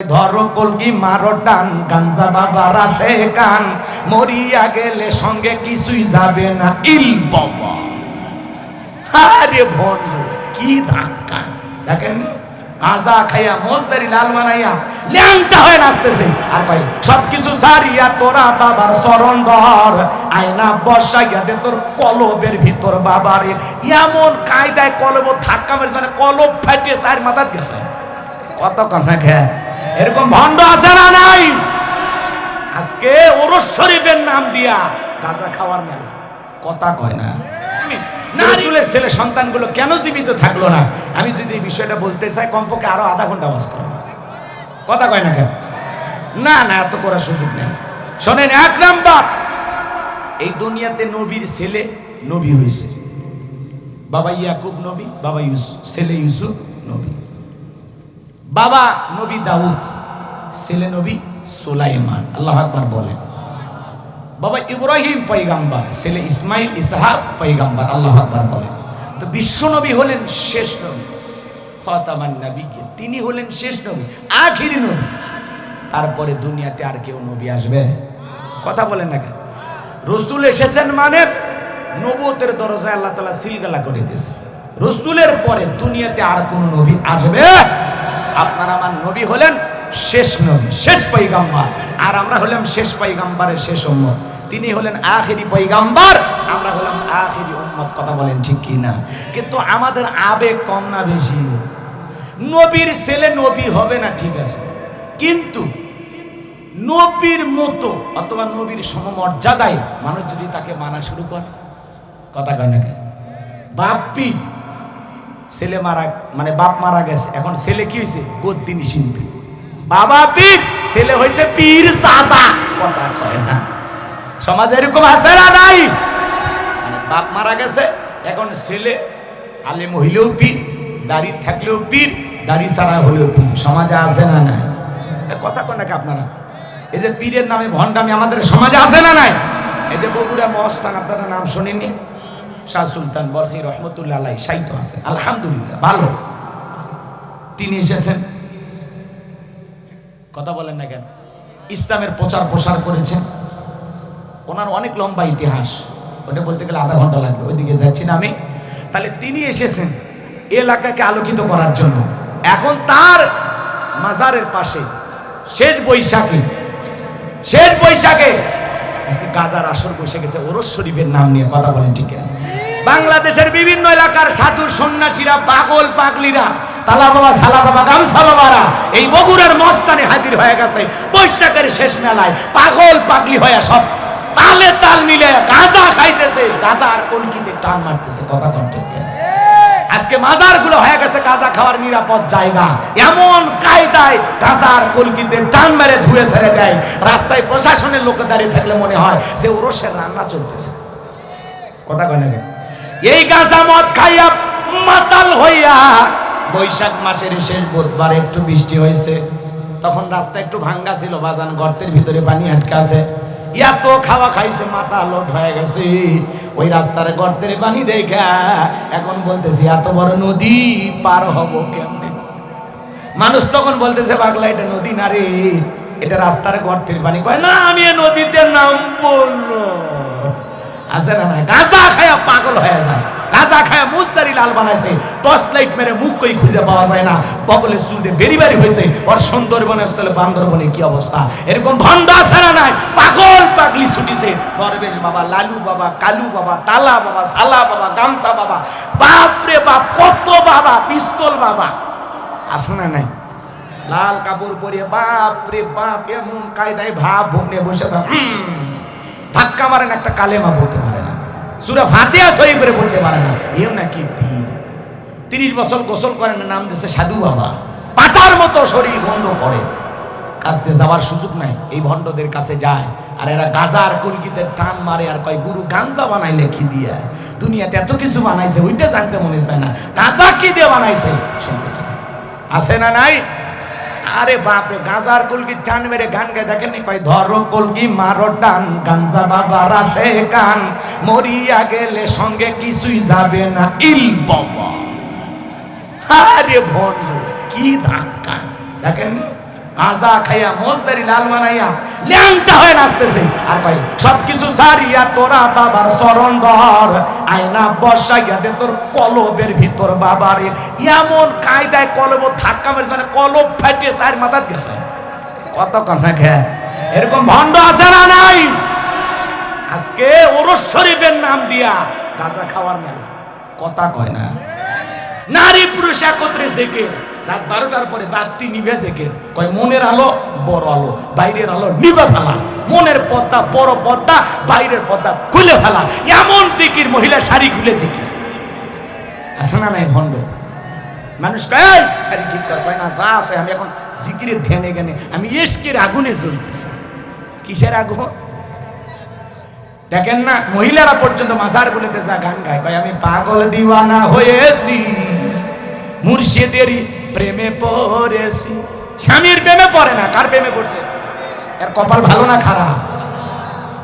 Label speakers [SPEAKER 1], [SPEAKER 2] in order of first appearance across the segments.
[SPEAKER 1] ধরো কলকি মারো টান, গাঞ্জা বাবার আসে কান। মরিয়া গেলে সঙ্গে কিছুই যাবে না। ইল বাবা। আরে কি ধাক্কা। দেখেন খাইয়া, মোজদারি লাল ল্যাংটা হয়ে নাচতেছে। আর ভাই, সবকিছু সারিয়া তোরা বাবার চরণ ধর। আয়না বসাইয়া দে তোর কলবের ভিতর বাবারে। এমন কায়দায় কলব ধাক্কা মেরেছে মানে কলব ফাটিয়ে চার মাথার গেছে। কত কথা খে এরকম ভণ্ড আছে না নাই? আজকে ওরস শরীফের নাম দিয়া গাঁজা খাওয়ার মেলা। কথা কয় না। নারীলের ছেলে সন্তানগুলো কেন জীবিত থাকল না? আমি যদি এই বিষয়টা বলতে চাই কমপক্ষে আরও আধা ঘণ্টা বাস করো। কথা কয় না কেন? না না এত করার সুযোগ নেই। শোনেন এক নাম্বার এই দুনিয়াতে নবীর ছেলে নবী হয়েছে বাবা ইয়াকুব নবী বাবা ইউসুফ ছেলে ইউসুফ নবী। বাবা নবী দাউদ, ছেলে নবী সুলাইমান, আল্লাহ আকবার বলেন বাবা ইব্রাহিম পৈগাম্বার ছেলে ইসমাইল ইসহাক পৈগাম্বার আল্লাহ আকবার বলেন তো বিশ্ব নবী হলেন শেষ নবী, খতামান নবী তিনি হলেন শেষ নবী, আখিরি নবী। তারপরে দুনিয়াতে আর কেউ নবী আসবে? কথা বলেন না কেন? রসুল এসেছেন মানে নবতের দরজায় আল্লাহ তালা সিলগালা করে দিয়েছে। রসুলের পরে দুনিয়াতে আর কোন নবী আসবে? আপনার আমার নবী হলেন শেষ নবী, শেষ পৈগাম্বার আর আমরা হলাম শেষ পৈগাম্বারের শেষ উম্মত। তিনি হলেন আখেরি পৈগাম্বার আমরা হলাম আখেরি উম্মত, কথা বলেন ঠিক কি না? কিন্তু আমাদের আবেগ কম না বেশি। নবীর ছেলে নবী হবে না, ঠিক আছে। কিন্তু নবীর মতো অথবা নবীর সমমর্যাদায় মানুষ যদি তাকে মানা শুরু করে, কথা কয় না? বাপ্পি ছেলে মারা মানে বাপ মারা গেছে। এখন ছেলে কি হয়েছে? গদ্দিনী শিল্পী। বাবা পীর, ছেলে হয়েছে পীর সাদা। কথা কয় না। সমাজে এরকম আছে না নাই? মানে বাপ মারা গেছে, এখন ছেলে আলেম হইলেও পীর, দাড়ি থাকলেও পীর, দাড়ি ছাড়া হলেও পীর। সমাজে আছে না নাই? কথা কয় নাকি আপনারা? এই যে পীরের নামে ভণ্ডামি আমাদের সমাজে আছে না নাই? এই যে বগুড়া মহস্থান, আপনারা নাম শুনেননি? শাহ সুলতান বরফি রহমতুল্লাহ আলাই সাহিত্য আছে। আলহামদুলিল্লাহ, ভালো। তিনি এসেছেন। কথা বলেন না কেন? ইসলামের প্রচার প্রসার করেছেন। ওনার অনেক লম্বা ইতিহাস। ওটা বলতে গেলে আধা ঘণ্টা লাগবে, ওইদিকে যাচ্ছি না আমি। তাহলে তিনি এসেছেন এলাকাকে আলোকিত করার জন্য। এখন তার মাজারের পাশে, শেষ বৈশাখে শেষ বৈশাখে গাজার আসর বসে গেছে, ওরস শরীফের নাম নিয়ে কথা বলেন ঠিক আছে বাংলাদেশের বিভিন্ন এলাকার সাধু সন্ন্যাসীরা, পাগল পাগলিরা তালা বাবা সালা বাবা গামসা বাবারা এই বগুড়ার মস্তানে হাজির হয়ে গেছে বৈশাখের শেষ মেলায়। পাগল পাগলি হয়ে সব তালে তাল মিলে গাজা খাইতেছে। গাজা আর কলকিতে টান মারতেছে, কথা আছে? আজকে মাজারগুলো হয়ে গেছে গাঁজা খাওয়ার নিরাপদ জায়গা। এমন কায়দায় গাঁজার কলকিতে টান মেরে ধুয়ে ছেড়ে দেয়। রাস্তায় প্রশাসনের লোক দাঁড়িয়ে থাকলে মনে হয় সে ওরসের রান্না চলতেছে। কথা কয় না? এই গাঁজা মদ খাইয়া মাতাল হইয়া। বৈশাখ মাসের শেষ বুধবার একটু বৃষ্টি হয়েছে। তখন রাস্তা একটু ভাঙ্গা ছিল, বাজান গর্তের ভিতরে পানি আটকে আছে। খাওয়া খাইছে, মাথা লোট হয়ে গেছে। ওই রাস্তার গর্তের পানি দেখা এখন বলতেছি, এত বড় নদী পার হব কেমনে? মানুষ তখন বলতেছে, পাগলা, এটা নদী না রে, এটা রাস্তার গর্তের পানি। কয়, না, আমি নদীতে নাম না। আছে না না গাঁজা খায়া পাগল হয়ে যায়। গাঁজা খায়া মুস্তারি লাল বানাইছে। টর্চ লাইট মেরে মুখ কই খুঁজে পাওয়া যায় না। বগলের চুলতে বেরি বাড়ি হয়েছে ওর সুন্দরবনে স্থলে বান্দরবনে কি অবস্থা? এরকম ভণ্ড আছে না নাই? পাগল পাগলি ছুটিছে। দরবেশ বাবা, লালু বাবা, কালু বাবা, তালা বাবা, সালা বাবা গামসা বাবা। বাপ রে বাপ, কত বাবা, পিস্তল বাবা। আছে না নাই? লাল কাপড় পরে বাপ রে বাপ, এমন কায়দায় ভাব ভুগনে বসে থাক। ধাক্কা মারেন একটা কালেমা বলতে পারে না। সুরা ফাতিহা সহি করে বলতে পারে না। এও নাকি পীর। তিরিশ বছর গোসল করেন, নাম দিচ্ছে সাধু বাবা। পাতার মতো শরীর ভণ্ড করে। কাছতে যাওয়ার সুযোগ নাই। এই ভণ্ডদের কাছে যায়। আর এরা গাজার কলকিতে টান মারে আর কয়, গুরু গাঞ্জা বানাইলে কি দিয়ে? দুনিয়াতে এত কিছু বানাইছে, ওইটা জানতে মনে চায় না। গাঁজা কি দিয়ে বানাইছে? শুনতে চায় আছে না নাই? আরে বাপরে, গাঁজার কুলকি টান মেরে গান গায়ে। দেখেন কয়, ধরো কুলকি মারো টান গাঞ্জা বাবা আসে কান। মরিয়া গেলে সঙ্গে কিছুই যাবে না। ইল বাবা। আরে বন্ধু, কি ধাক্কা। দেখেন গাঁজা খাইয়া, মোজদারি লাল বানাইয়া ল্যাংটা হয়ে নাচতেছে। আর ভাই, সবকিছু সারিয়া তোরা বাবার চরণ ধর। আয়না বসাইয়া দে তোর কলবের ভিতর বাবারে। এমন কায়দায় কলব ধাক্কা মেরেছে মানে কলব ফাটিয়ে চার মাথার গেছে। কত কথা খে? এরকম ভণ্ড আছে না নাই? আজকে ওরস শরীফের নাম দিয়া গাঁজা খাওয়ার মেলা। কথা কয় না। নারী পুরুষ একত্রে জেকে রাত বারোটার পরে বাতি নিভে জেকে কয়, মনের আলো, বড় আলো, বাইরের আলো নিভে ফেলা। মনের পর্দা, বড় পর্দা, বাইরের পর্দা খুলে ফেলা। এমন জিকির মহিলা শাড়ি খুলে জিকির। আছে না নাই মানুষ কয় শাড়ি ঠিক কয়, না, যা আছে, আমি এখন জিকিরের ধ্যানে জ্ঞানে, আমি এসকের আগুনে জ্বলতেছি। কিসের আগুন? দেখেন না, মহিলারা পর্যন্ত মাজার গুলিতে যা গান গায়। কয়, আমি পাগল দিওয়ানা হয়েছি। মুর্শিদেরই প্রেমে পড়েছি। স্বামীর প্রেমে পড়ে না, কার প্রেমে পড়ছে? এর কপাল ভালো না খারাপ?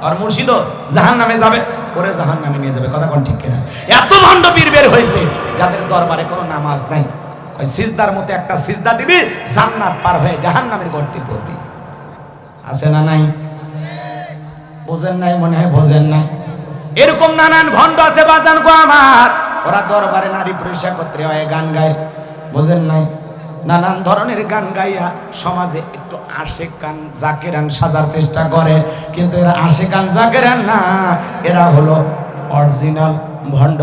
[SPEAKER 1] আর মুর্শিদ জাহান নামে যাবে, ওরে জাহান নামে নিয়ে যাবে, কথা কোন ঠিক কিনা? এত ভণ্ড বীর বের হয়েছে, যাদের দরবারে কোনো নামাজ নাই। ওই সিজদার মতো একটা সিজদা দিবি, জান্নাত পার হয়ে জাহান নামের গর্তে পড়বি। আছে না নাই? বোঝেন নাই, মনে হয় বোঝেন নাই। এরকম নানান ভণ্ড আছে, বাজান গো আমার। ওরা দরবারে নারী পুরুষ একত্রে হয় গান গায়। বোঝেন নাই? নানান ধরনের গান গাইয়া সমাজে একটু আশে কান জাকেরান সাজার চেষ্টা করে। কিন্তু এরা আশে কান জাকেরান না, এরা হলো অরিজিনাল ভণ্ড।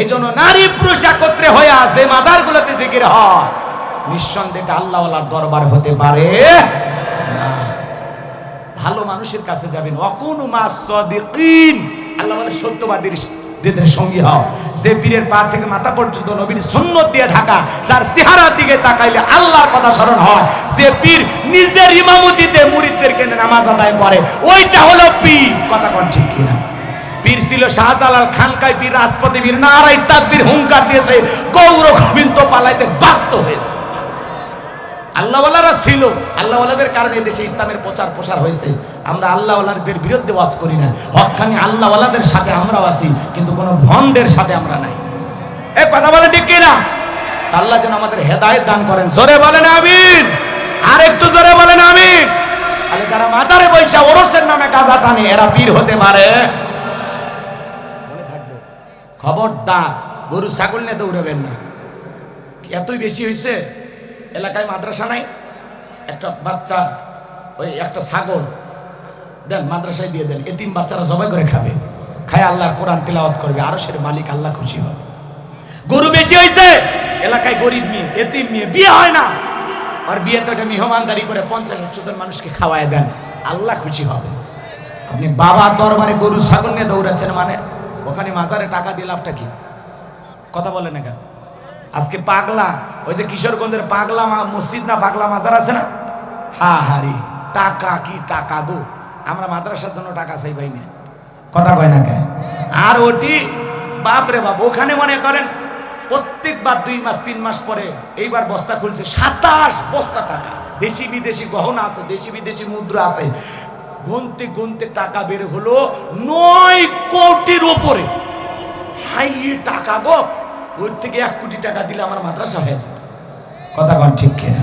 [SPEAKER 1] এই জন্য নারী পুরুষ একত্রে হয়ে আছে, মাজারগুলোতে জিকির হয়। নিঃসন্দেহে আল্লাহওয়ালার দরবার হতে পারে ভালো মানুষের কাছে যাবেন। অকুন মাসদিকিন আল্লাহ বলে, সত্যবাদীর দিদের সঙ্গী হও। যে পীরের পা থেকে মাথা পর্যন্ত নবীর সুন্নত দিয়ে ঢাকা, যার চেহারার দিকে তাকাইলে আল্লাহর কথা স্মরণ হয়, যে পীর নিজের ইমামতিতে মুরিদদেরকে নামাজ আদায় করে, ওইটা হলো পীর। কথা কোন ঠিক কিনা? পীর ছিল শাহজালাল খানকাই পীর রাজপতি পীর নারাই তাকবীর হুঙ্কার দিয়েছে, গৌর গোবিন্দ পালাইতে বাধ্য হয়েছে। আল্লাহওয়ালারা ছিল। আল্লাহওয়ালাদের কারণে দেশে ইসলামের প্রচার প্রসার হয়েছে। আমরা আল্লাহওয়ালাদের বিরুদ্ধে ওয়াজ করি না। হকখানি আল্লাহওয়ালাদের সাথে আমরাও আছি, কিন্তু কোনো ভন্ডের সাথে আমরা নাই। এ কথা বলে ঠিক কিনা? আল্লাহ যেন আমাদের হেদায়েত দান করেন। জোরে বলেন আমিন। আর একটু জোরে বলেন আমিন। তাহলে যারা মাজারে বৈশা ওরসের নামে গাজা টানে, এরা পীর হতে পারে। খবরদার, গরু ছাগল নিয়ে দৌড়াবেন না। এতই বেশি হয়েছে এলাকায় মাদ্রাসা নাই, একটা বাচ্চা, ওই একটা ছাগল। দেন মাদ্রাসায় দিয়ে দেন এতিম বাচ্চারা জবাই করে খাবে। খায় আল্লাহর কোরআন তেলাওয়াত করবে আরও সের মালিক আল্লাহ খুশি হবে। গরু বেশি হয়েছে এলাকায় গরিব মেয়ে, এতিম মেয়ে, বিয়ে হয় না। আর বিয়ে তো এটা মেহমানদারি করে পঞ্চাশ, একশো জন মানুষকে খাওয়ায় দেন, আল্লাহ খুশি হবে। আপনি বাবার দরবারে গরু, ছাগল নিয়ে দৌড়াচ্ছেন মানে ওখানে মাজারে টাকা দিয়ে লাভটা কি? কথা বলে না কেন? আজকে পাগলা, ওই যে কিশোরগঞ্জের পাগলা মসজিদ না পাগলা মাজার আছে না? হা হারি টাকা কি টাকা গো? আমরা মাদ্রাসার জন্য টাকা চাই পাই না। কথা কয় না কেন? আর ওটি, বাপ রে বাপ, ওখানে মনে করেন, প্রত্যেকবার দুই মাস, তিন মাস পরে এইবার বস্তা খুলছে, সাতাশ বস্তা টাকা। দেশি বিদেশি গহনা আছে, দেশি বিদেশি মুদ্রা আছে। গুনতে গুনতে টাকা বের হলো নয় কোটির ওপরে হাই, টাকা গো। ওর থেকে এক কোটি টাকা দিলে আমার মাদ্রাসা হয়ে যেত। কথা কন ঠিক কিনা?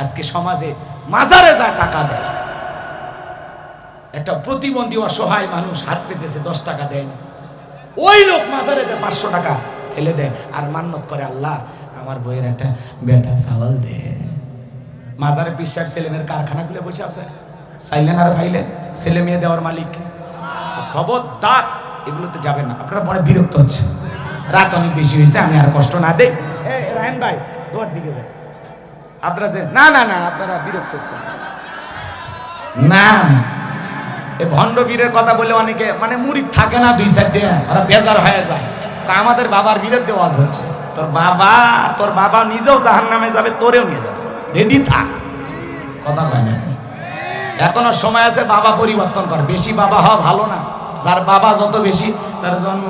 [SPEAKER 1] আজকে সমাজে মাজারে যা টাকা দেয়, একটা প্রতিবন্ধী অসহায় মানুষ হাত পেতেছে দশ টাকা দেয় না। ওই লোক মাজারে যা পাঁচশো টাকা ফেলে দেয়, আর মান্নত করে, আল্লাহ, আমার বইয়ের একটা বেটা চাওয়াল দে। মাজারে বিশ্বাস ছেলেমেয়ের কারখানা খুলে বসে আছে। চাইলেন আর ভাইলেন? ছেলে মেয়ে দেওয়ার মালিক। খবরদার, এগুলোতে যাবেন না। আপনারা মনে বিরক্ত হচ্ছে রাত অনেক বেশি হয়েছে, আমি আর কষ্ট না দেই। রায়ন ভাই, দোয়ার দিকে যান। আপনারা যে না না না, আপনারা বিরক্ত হচ্ছেন না। এ ভণ্ড বীরের কথা বলে অনেকে মানে মুড়ি থাকে না দুই সাইডে ওরা বেজার হয়ে যায়। তা আমাদের বাবার বিরুদ্ধে ওয়াজ হচ্ছে। তোর বাবা তোর বাবা নিজেও জাহান নামে যাবে, তোরেও নিয়ে যাবে। রেডি থাক। কথা কয় না। এখনও সময় আছে, বাবা পরিবর্তন কর। বেশি বাবা হওয়া ভালো না। যার বাবা যত বেশি, তার জন্ম